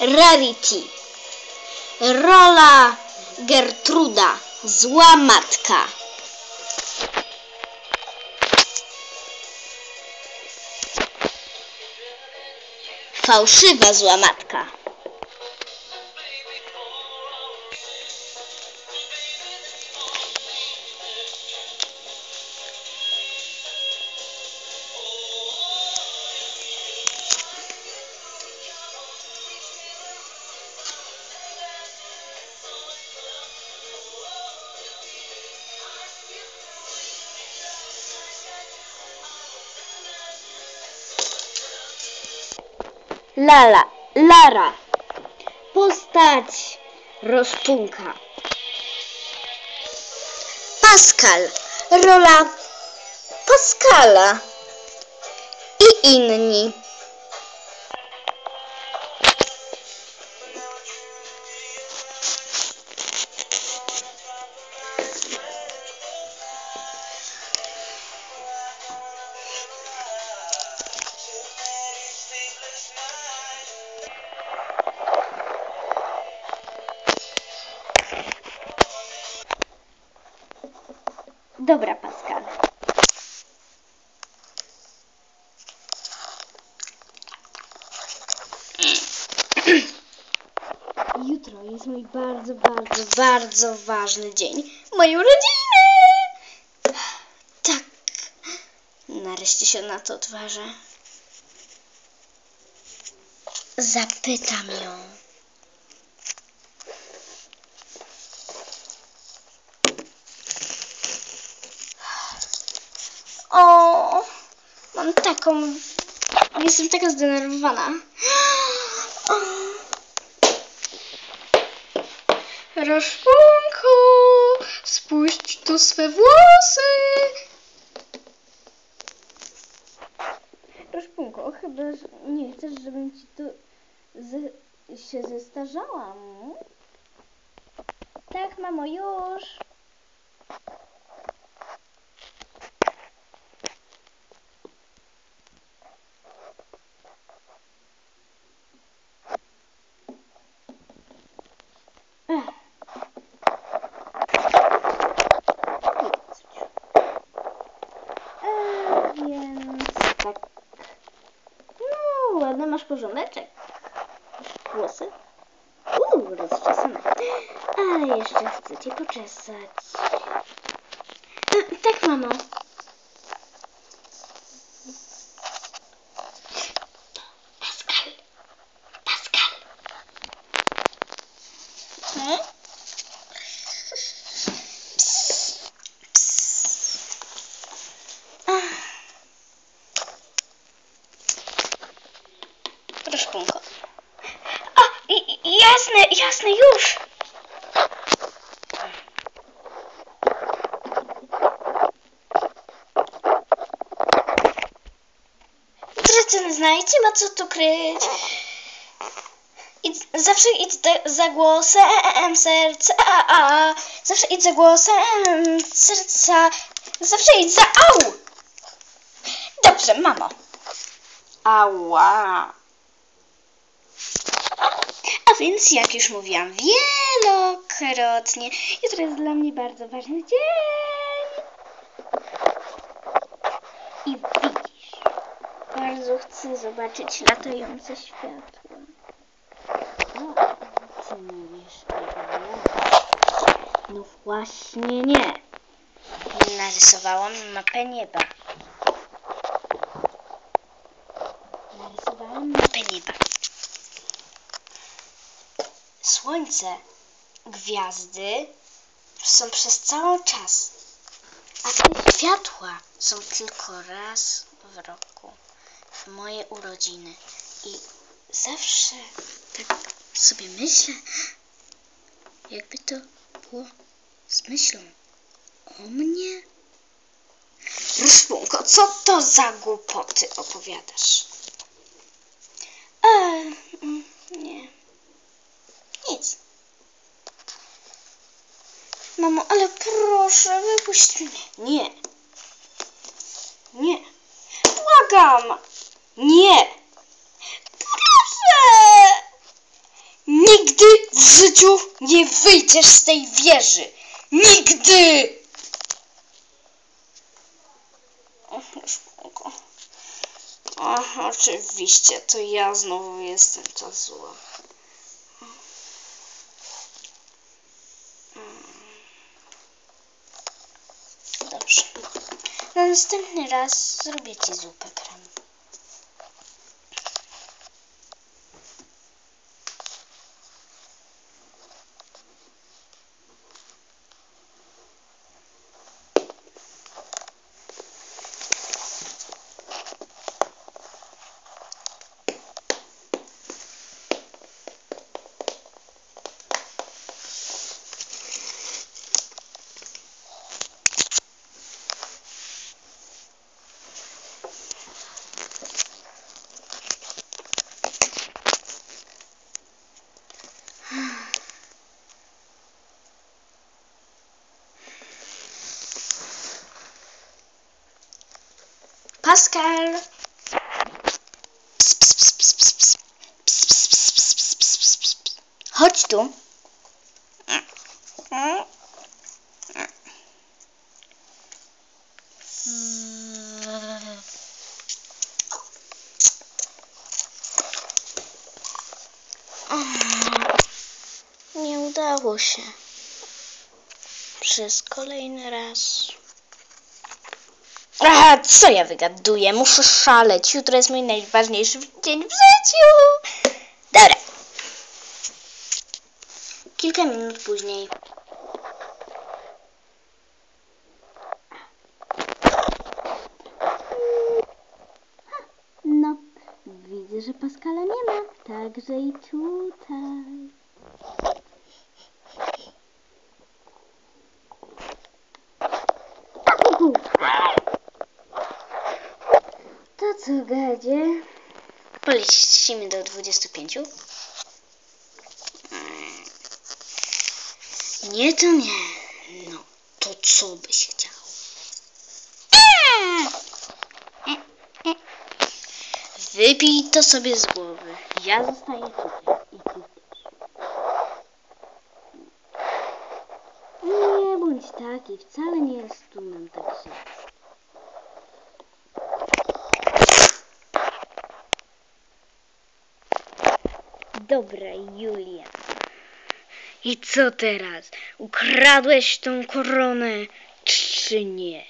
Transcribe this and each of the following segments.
Rarity. Rola Gertruda, zła matka. Fałszywa zła matka. Lala, Lara. Postać rozpunka. Pascal. Rola Pascala. I inni. Dobra, Pascal. Jutro jest mój bardzo, bardzo, bardzo ważny dzień. Moje urodziny! Tak. Nareszcie się na to odważę. Zapytam ją. O, mam taką. Jestem taka zdenerwowana. O. Roszpunku, spuść tu swe włosy. Roszpunko, chyba że nie chcesz, żebym ci tu się zestarzałam. Tak, mamo, już. Więc tak. No, ładny masz porządeczek. Włosy? Uuu, rozczesane. Ale jeszcze chcę cię poczesać. E, tak, mamo. Roszpunko. A, i, i- jasne, jasne, już. Tracę znajdzie ma co tu kryć. Idź, zawsze idź za- głosem serca, a, a. zawsze idź za głosem serca, zawsze idź za au. Dobrze, mamo. Ała. A więc, jak już mówiłam wielokrotnie, jutro jest dla mnie bardzo ważny dzień. I widzisz, bardzo chcę zobaczyć latające światła. O, ty mówisz, No właśnie nie. Narysowałam mapę nieba. Narysowałam mapę nieba. Słońce, gwiazdy są przez cały czas, a te światła są tylko raz w roku, w moje urodziny. I zawsze tak sobie myślę, jakby to było z myślą o mnie. Ruszpunko, co to za głupoty opowiadasz? Nic. Mamo, ale proszę, wypuść mnie. Nie. Nie. Błagam. Nie. Proszę. Nigdy w życiu nie wyjdziesz z tej wieży. Nigdy! O, oczywiście, to ja znowu jestem ta zła. Raz zrobię ci zupę krem. Pascal. Chodź tu. Nie udało się. Przez kolejny raz. Aha, co ja wygaduję? Muszę szaleć. Jutro jest mój najważniejszy dzień w życiu. Dobra. Kilka minut później. No, widzę, że Paskala nie ma. Także i tutaj. To co, gadzie? Polecimy do 25. Mm. Nie, to nie. No, to co byś chciał? Wypij to sobie z głowy. Ja zostaję tutaj i ty. Nie bądź taki, wcale nie jest tu nam tak źle. Dobra, Julia. I co teraz? Ukradłeś tą koronę, czy nie?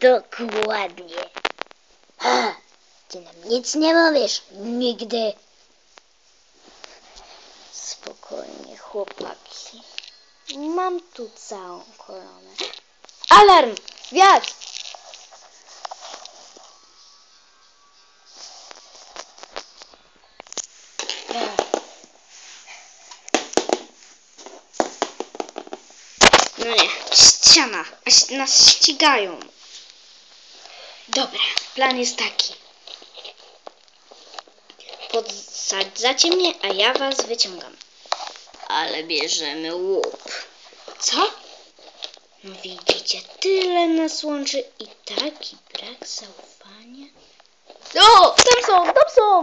Dokładnie. Ha! Ty nam nic nie mówisz. Nigdy. Spokojnie, chłopaki. Mam tu całą koronę. Alarm! Wiatr! Ściana. Aż Nas ścigają. Dobra, plan jest taki. Podsadzacie mnie, a ja was wyciągam. Ale bierzemy łup. Co? No widzicie, tyle nas łączy i taki brak zaufania. O, tam są, tam są!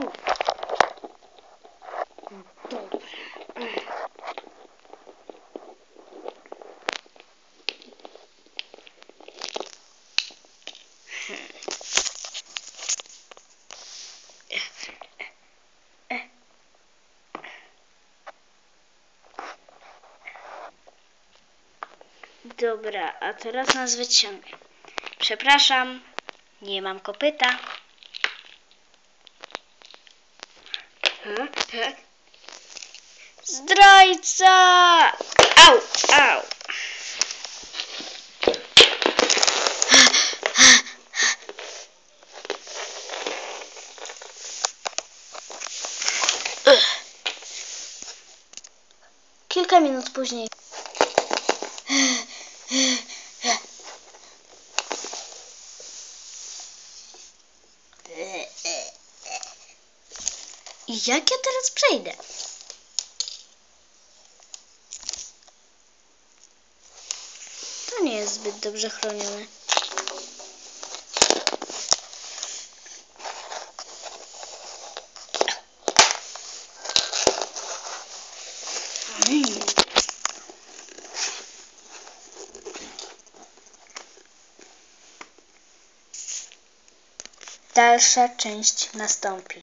Dobra. Dobra, a teraz nas wyciągaj. Przepraszam, nie mam kopyta. Zdrajca! Au, au. Kilka minut później. I jak ja teraz przejdę? To nie jest zbyt dobrze chronione. Dalsza część nastąpi.